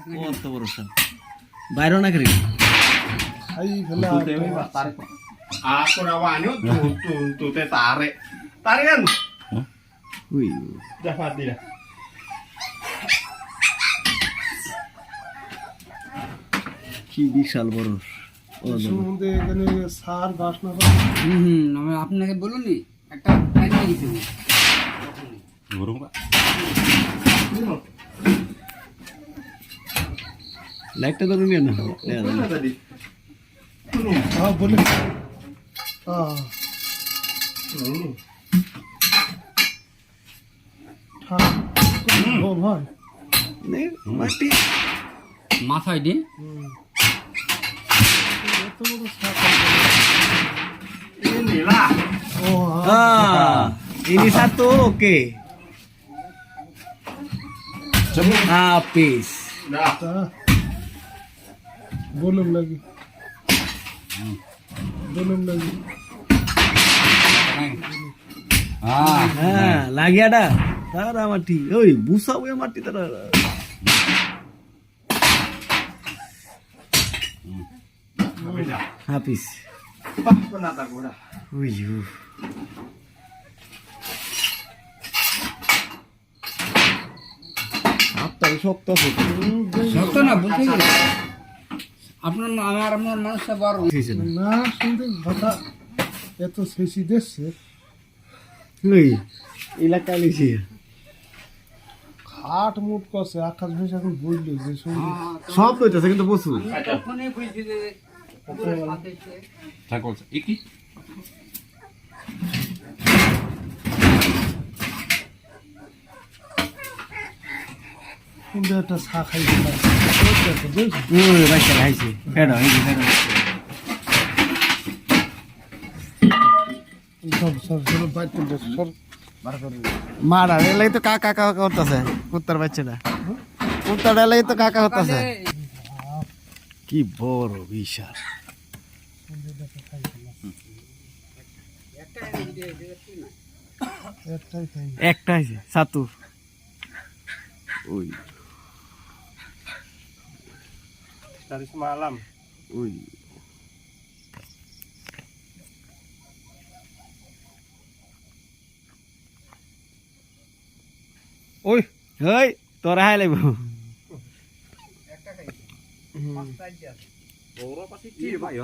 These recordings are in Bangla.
কত বড় সাপ? বাইরে না করি dah. কি বিশাল বড় ওজন। এখানে সার হুম হুম আমি আপনাকে বলুন একটা টাইম দিতে হ্যাঁ Hmm. ঠান্ডা ও ভাই নে, মাটি মাথায় দিয়ে হুম। এত বড় সাপ Inilah. ও হ্যাঁ Ah, ini satu oke. Habis. Dah. Mati tara. Habis dah. Habis. Pak penata gua dah. Wih. uh. Apa শক্ত সত্য না গেলে আপনার আমার আমার মানুষটা বড়। না শুনতে কথা এত শেষি দেখছে। এলাকা লিছি খাট মুট করছে আকাশ ভেসে এখন বুঝলো যে শুনতে সব হইতাছে কিন্তু প্রচুর। তখনই বুঝছি যে পাঠাইছে। কিন্তু একটা চা খাই দিলাম বুঝছ ওই বাচ্চা খাইছে। ফেডো এই যে ফেডো সব সব সব বাইতে সব মারা এলাই তো কাকা কাকা করতেছে কুত্তার বাচ্চাটা কুত্তার এলাই তো কাকা কি বড় বিশাল। একটাই সাতু। ওই।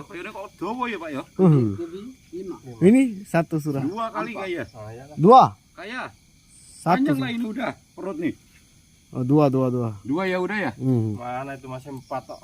Kayaknya kok dowo ya pak ya. দেবী, lima. ini satu surah Dua kali kayak. dua Kayak. satu Panjang lah ini udah perut nih. oh, dua dua dua Dua ya udah ya. hmm. Mana itu masih empat kok.